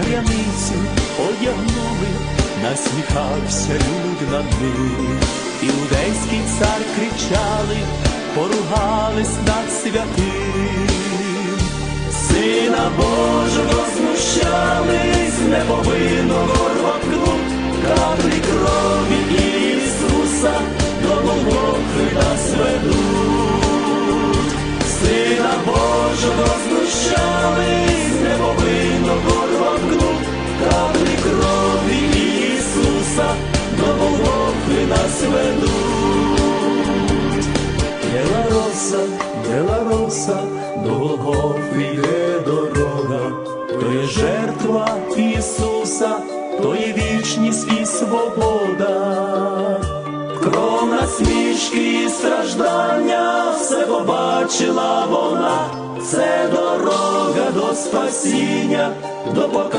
Гряницю одягнули, насміхався люд над ним. Іудейський цар кричали, поругались над святим. Сина Божого знущались, не повинно воткнуть краплі крові Ісуса до Голгофи нас ведуть. Сина Божого знущались, Голгофи нас ведуть. Дела роса, дела роса, до Голгофи йде дорога, то є жертва Ісуса, то є вічність і свобода. Кров насмішки і страждання, все побачила вона, це дорога до спасіння, до покаяння.